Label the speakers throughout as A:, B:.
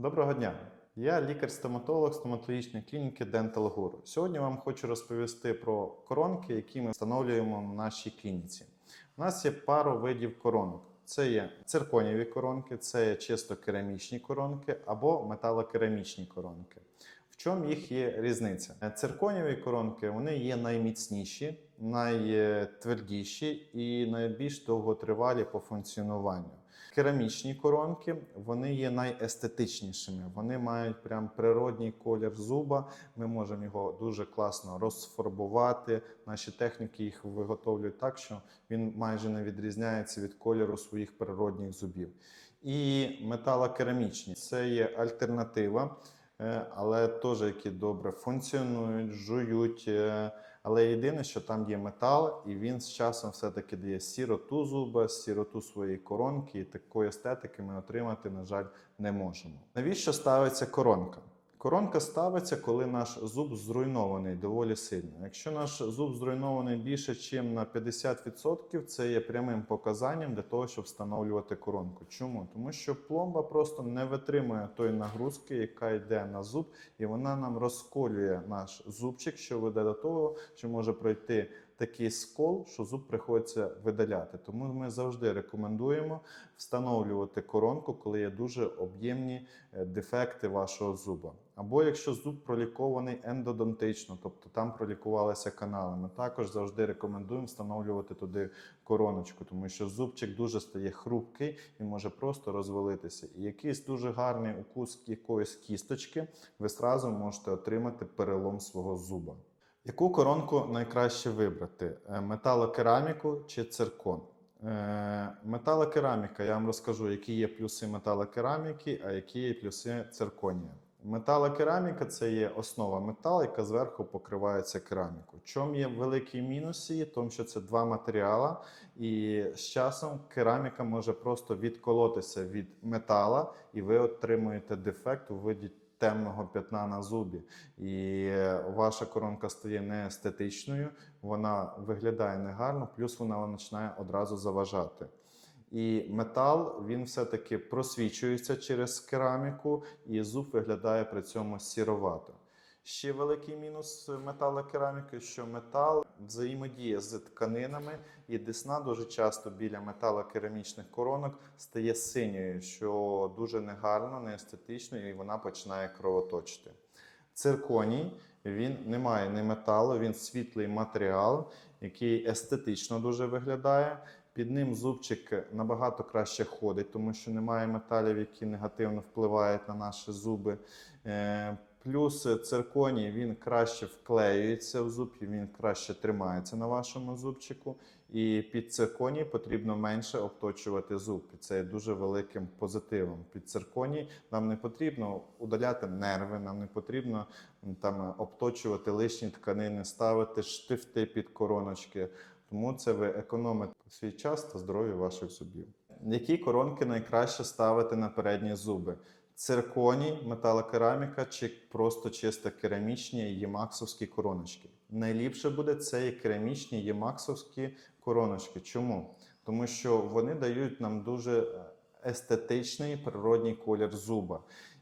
A: Доброго дня! Я лікар-стоматолог стоматологічної клініки Dental Guru. Сьогодні вам хочу розповісти про коронки, які ми встановлюємо в нашій клініці. У нас є пару видів коронок. Це є цирконіві коронки, це є чисто керамічні коронки або металокерамічні коронки. Чому їх є різниця? Цирконіві коронки вони є найміцніші, найтвердіші і найбільш довготривалі по функціонуванню. Керамічні коронки вони є найестетичнішими. Вони мають прям природній колір зуба. Ми можемо його дуже класно розфарбувати. Наші техніки їх виготовлюють так, що він майже не відрізняється від кольору своїх природних зубів. І металокерамічні це є альтернатива. Е, але теж які добре функціонують, жують. е, Але єдине, що там є метал, і він з часом все-таки дає сіроту зуба, сіроту своєї коронки, і такої естетики ми отримати, на жаль, не можемо. Навіщо ставиться коронка? Коронка ставиться, коли наш зуб зруйнований доволі сильно. Якщо наш зуб зруйнований більше, ніж на 50%, це є прямим показанням для того, щоб встановлювати коронку. Чому? Тому що пломба просто не витримує тої нагрузки, яка йде на зуб, і вона нам розколює наш зубчик, що веде до того, що може пройти такий скол, що зуб приходиться видаляти. Тому ми завжди рекомендуємо встановлювати коронку, коли є дуже об'ємні е, дефекти вашого зуба. Або якщо зуб пролікований ендодонтично, тобто там пролікувалися канали, ми також завжди рекомендуємо встановлювати туди короночку, тому що зубчик дуже стає хрупкий і може просто розвалитися. І якийсь дуже гарний укус якоїсь кісточки, ви зразу можете отримати перелом свого зуба. Яку коронку найкраще вибрати? Е, Металокераміку чи циркон? Е, Металокераміка, я вам розкажу, які є плюси металокераміки, а які є плюси цирконія. Металокераміка це є основа металу, яка зверху покривається керамікою. Чому є великий мінус її? Тому що це два матеріали, і з часом кераміка може просто відколотися від метала, і ви отримуєте дефект у виді темного п'ятна на зубі. І ваша коронка стає неестетичною, вона виглядає негарно, плюс вона починає одразу заважати. І метал він все-таки просвічується через кераміку, і зуб виглядає при цьому сіровато. Ще великий мінус металокераміки, що метал взаємодіє з тканинами, і десна дуже часто біля металокерамічних коронок стає синьою, що дуже негарно, неестетично, і вона починає кровоточити. Цирконій він не має ні металу, він світлий матеріал, який естетично дуже виглядає. Під ним зубчик набагато краще ходить, тому що немає металів, які негативно впливають на наші зуби. Е, Плюс цирконій він краще вклеюється в зуб, він краще тримається на вашому зубчику. І під цирконій потрібно менше обточувати зуб. І це є дуже великим позитивом. Під цирконій нам не потрібно удаляти нерви, нам не потрібно там обточувати лишні тканини, ставити штифти під короночки. Тому це ви економите свій час та здоров'я ваших зубів. Які коронки найкраще ставити на передні зуби? Цирконій, металокераміка чи просто чисто керамічні ємаксовські короночки. Найліпше буде це і керамічні ємаксовські короночки. Чому? Тому що вони дають нам дуже е, естетичний природній колір зуба.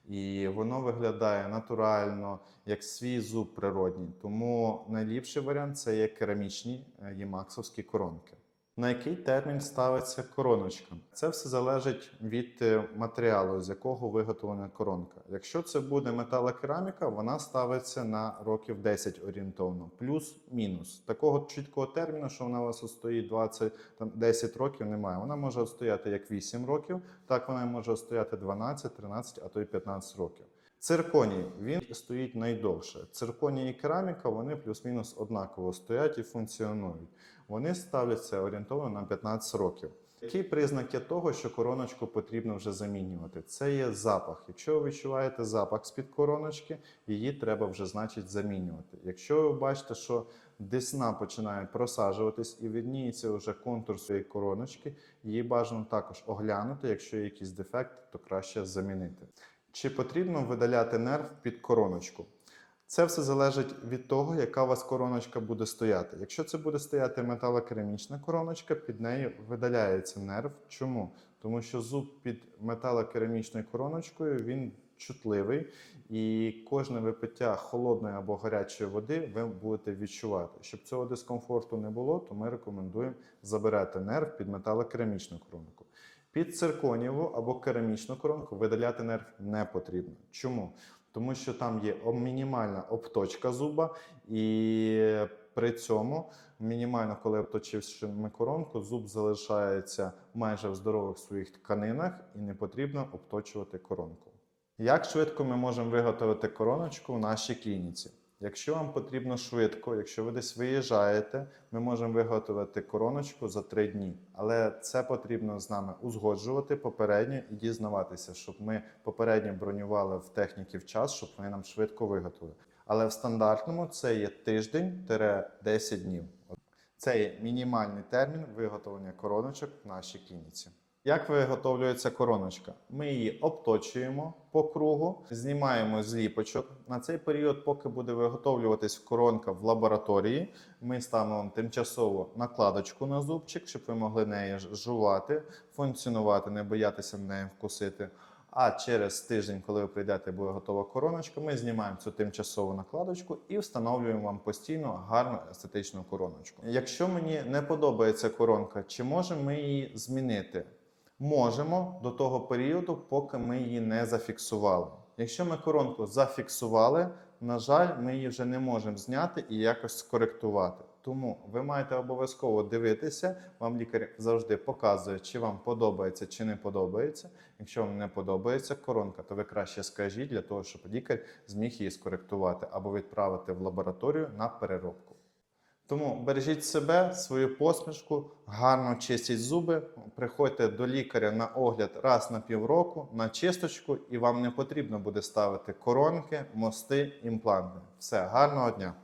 A: І воно виглядає натурально, як свій зуб природній. Тому найліпший варіант це є керамічні е, ємаксовські коронки. На який термін ставиться короночка? Це все залежить від е, матеріалу, з якого виготовлена коронка. Якщо це буде металокераміка, вона ставиться на років 10 орієнтовно, плюс-мінус. Такого чіткого терміну, що вона у вас стоїть 20, там, 10 років, немає. Вона може стояти як 8 років, так вона може стояти 12, 13, а то й 15 років. Цирконій він стоїть найдовше. Цирконій і кераміка вони плюс-мінус однаково стоять і функціонують. Вони ставляться орієнтовно на 15 років. Які признаки того, що короночку потрібно вже замінювати? Це є запах. Якщо ви відчуваєте запах з-під короночки, її треба вже значить замінювати. Якщо ви бачите, що десна починає просаджуватись і видніється вже контур своєї короночки, її бажано також оглянути. Якщо є якийсь дефект, то краще замінити. Чи потрібно видаляти нерв під короночку? Це все залежить від того, яка у вас короночка буде стояти. Якщо це буде стояти металокерамічна короночка, під нею видаляється нерв. Чому? Тому що зуб під металокерамічною короночкою він чутливий, і кожне випиття холодної або гарячої води ви будете відчувати. Щоб цього дискомфорту не було, то ми рекомендуємо забирати нерв під металокерамічну коронку. Під цирконіву або керамічну коронку видаляти нерв не потрібно. Чому? Тому що там є мінімальна обточка зуба, і при цьому мінімально, коли обточивши коронку, зуб залишається майже в здорових своїх тканинах і не потрібно обточувати коронку. Як швидко ми можемо виготовити короночку в нашій клініці? Якщо вам потрібно швидко, якщо ви десь виїжджаєте, ми можемо виготовити короночку за 3 дні. Але це потрібно з нами узгоджувати попередньо і дізнаватися, щоб ми попередньо бронювали в техніків час, щоб вони нам швидко виготовили. Але в стандартному це є тиждень-10 днів. Це є мінімальний термін виготовлення короночок в нашій клініці. Як виготовлюється короночка? Ми її обточуємо по кругу, знімаємо з ліпочок. На цей період, поки буде виготовлюватись коронка в лабораторії, ми ставимо тимчасово накладочку на зубчик, щоб ви могли нею жувати, функціонувати, не боятися нею вкусити. А через тиждень, коли ви прийдете, буде готова короночка, ми знімаємо цю тимчасову накладочку і встановлюємо вам постійно гарну естетичну короночку. Якщо мені не подобається коронка, чи можемо ми її змінити? Можемо до того періоду, поки ми її не зафіксували. Якщо ми коронку зафіксували, на жаль, ми її вже не можемо зняти і якось скоректувати. Тому ви маєте обов'язково дивитися. Вам лікар завжди показує, чи вам подобається, чи не подобається. Якщо вам не подобається коронка, то ви краще скажіть для того, щоб лікар зміг її скоректувати або відправити в лабораторію на переробку. Тому бережіть себе, свою посмішку, гарно чистіть зуби, приходьте до лікаря на огляд раз на півроку на чисточку, і вам не потрібно буде ставити коронки, мости, імпланти. Все, гарного дня!